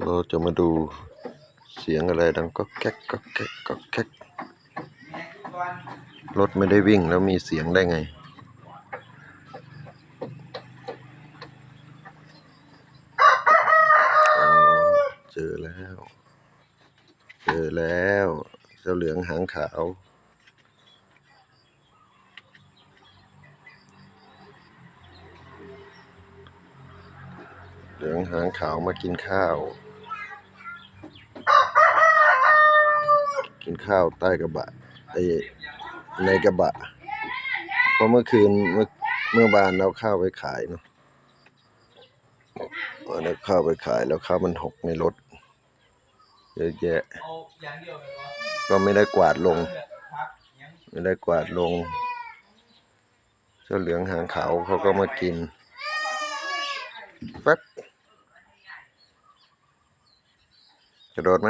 เราจะมาดูเสียงอะไรดังก็แก๊กก็แก๊กก็แก๊กรถไม่ได้วิ่งแล้วมีเสียงได้ไง เจอแล้ว เจอแล้วเจ้าเหลืองหางขาว เหลืองหางขาวมากินข้าว กินข้าวใต้กระบะไอในกระบะ เพราะเมื่อคืนเมื่อเมื่อบานเราข้าวไปขายเนาะวันนี้ข้าวไปขายแล้วข้าวมันหกในรถเยอะแยะ ก็ไม่ได้กวาดลงเลือกพักยังไม่ได้กวาดลงเจ้าเหลืองหางขาวเขาก็มากินแป๊บ กระโดดไหม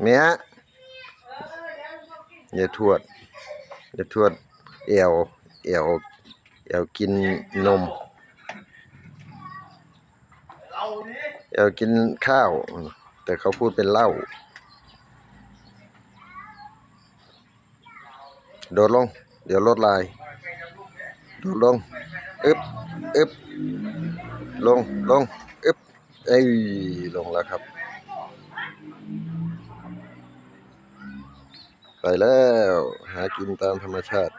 เมียอย่าทวดอย่าทวดเอวเอวเอวกินนมเอวกินข้าว แต่เขาพูดเป็นเหล้าโดดลง เดี๋ยวรถลาย โดดลง อึบอึบลง ลง เอ้ย ลงแล้วครับ ไปแล้ว หากินตามธรรมชาติ